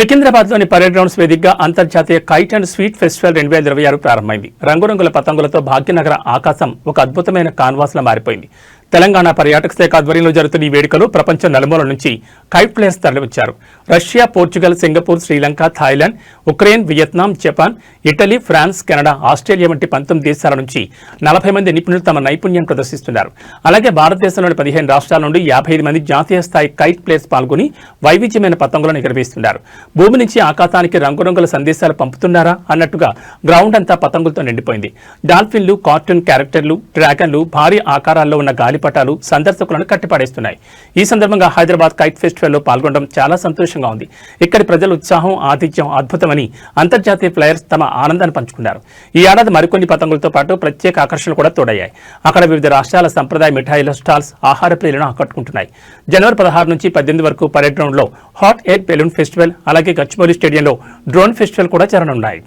సికింద్రాబాద్లోని parade grounds వేదికగా అంతర్జాతీయ kite and sweet festival రెండు వేల ఇరవై ఆరు ప్రారంభమైంది. రంగురంగుల పతంగులతో భాగ్యనగర ఆకాశం ఒక అద్భుతమైన కాన్వాస్లా మారిపోయింది. తెలంగాణ పర్యాటక శాఖ ఆధ్వర్యంలో జరుగుతున్న ఈ వేడుకలో ప్రపంచం నలుమూల నుంచి కైట్ ప్లేయర్స్ తరలివచ్చారు. Russia Portugal Singapore Sri Lanka Thailand Ukraine Vietnam Japan Italy France Canada Australia వంటి పంతొమ్మిది దేశాల నుంచి నలభై మంది నిపుణులు తమ నైపుణ్యం ప్రదర్శిస్తున్నారు. అలాగే భారతదేశంలోని పదిహేను రాష్ట్రాల నుండి యాభై ఐదు మంది జాతీయ స్థాయి కైట్ ప్లేస్ పాల్గొని వైవిధ్యమైన పతంగులను ఎగరవేస్తున్నారు భూమి నుంచి ఆకాశానికి రంగురంగుల సందేశాలు పంపుతున్నారా అన్నట్టుగా గ్రౌండ్ అంతా పతంగులతో నిండిపోయింది. డాల్ఫిన్లు కార్టూన్ క్యారెక్టర్లు డ్రాగన్లు భారీ ఆకారాల్లో ఉన్న గాలి పటాలు సందర్శకులను కట్టిపడేస్తున్నాయి. ఈ సందర్భంగా హైదరాబాద్ కైట్ ఫెస్టివల్లో పాల్గొనడం చాలా సంతోషంగా ఉంది. ఇక్కడి ప్రజల ఉత్సాహం ఆతిథ్యం అద్భుతమని అంతర్జాతీయ ప్లేయర్స్ తమ ఆనందాన్ని పంచుకున్నారు. ఈ ఏడాది మరికొన్ని పతంగులతో పాటు ప్రత్యేక ఆకర్షణలు కూడా తోడయ్యాయి. అక్కడ వివిధ రాష్ట్రాల సంప్రదాయ మిఠాయిల స్టాల్స్ ఆహార ప్రియులను ఆకట్టుకుంటున్నాయి. జనవరి పదహారు నుంచి పద్దెనిమిది వరకు పరేడ్ గ్రౌండ్లో హాట్ ఎయిర్ బెలూన్ ఫెస్టివల్ అలాగే గచ్చిబౌలి స్టేడియంలో డ్రోన్ ఫెస్టివల్ కూడా జరగనున్నాయి.